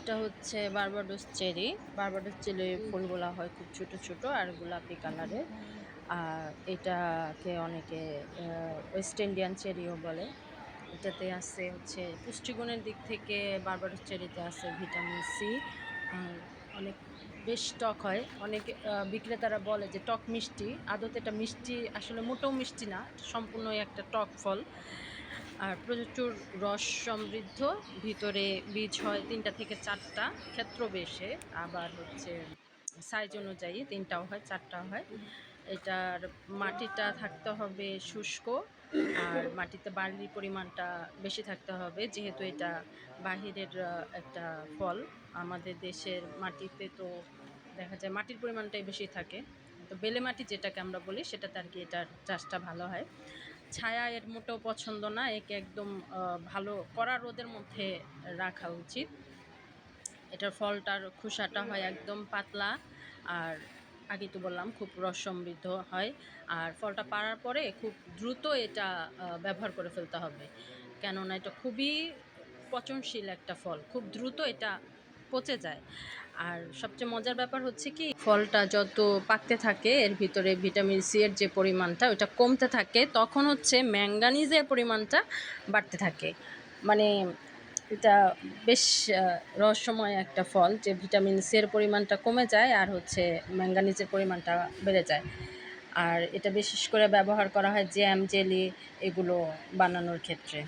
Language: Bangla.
এটা হচ্ছে বারবাডোস চেরি। বারবাডোস চেরি ফুলগুলা হয় খুব ছোট ছোট আর গোলাপি কালারের আর এটাকে অনেকে ওয়েস্ট ইন্ডিয়ান চেরিও বলে। এটাতে আছে হচ্ছে পুষ্টিগুণের দিক থেকে বারবাডোস চেরিতে আছে ভিটামিন সি। অনেক বেশ টক হয়। অনেক বিক্রেতারা বলে যে টক মিষ্টি। আদতে এটা মিষ্টি আসলে মোটেও মিষ্টি না। সম্পূর্ণই একটা টক ফল। আর প্রচুর রস সমৃদ্ধ। ভিতরে বীজ হয় তিনটা থেকে চারটা ক্ষেত্র বেশে আবার হচ্ছে সাইজ অনুযায়ী তিনটাও হয়, চারটাও হয়। এটার মাটিটা থাকতে হবে শুষ্ক আর মাটিতে বালির পরিমাণটা বেশি থাকতে হবে। যেহেতু এটা বাহিরের একটা ফল, আমাদের দেশের মাটিতে তো দেখা যায় মাটির পরিমাণটাই বেশি থাকে। তো বেলে মাটি যেটাকে আমরা বলি সেটাতে আর কি এটার চাষটা ভালো হয়। ছায়া এর মোটেও পছন্দ না, একে একদম ভালো কড়া রোদের মধ্যে রাখা উচিত। এটার ফলটার খোসাটা হয় একদম পাতলা আর আগে তো বললাম খুব রস সমৃদ্ধ হয় আর ফলটা পাড়ার পরে খুব দ্রুত এটা ব্যবহার করে ফেলতে হবে। কেননা এটা খুবই পচনশীল একটা ফল, খুব দ্রুত এটা পচে যায়। আর সবচেয়ে মজার ব্যাপার হচ্ছে কি, ফলটা যত পাকতে থাকে, এর ভিতরে ভিটামিন সি এর যে পরিমাণটা ওটা কমতে থাকে, তখন হচ্ছে ম্যাঙ্গানিজের পরিমাণটা বাড়তে থাকে। মানে এটা বেশ রহস্যময় একটা ফল যে ভিটামিন সি এর পরিমাণটা কমে যায় আর হচ্ছে ম্যাঙ্গানিজের পরিমাণটা বেড়ে যায়। আর এটা বিশেষ করে ব্যবহার করা হয় জ্যাম জেলি এগুলো বানানোর ক্ষেত্রে।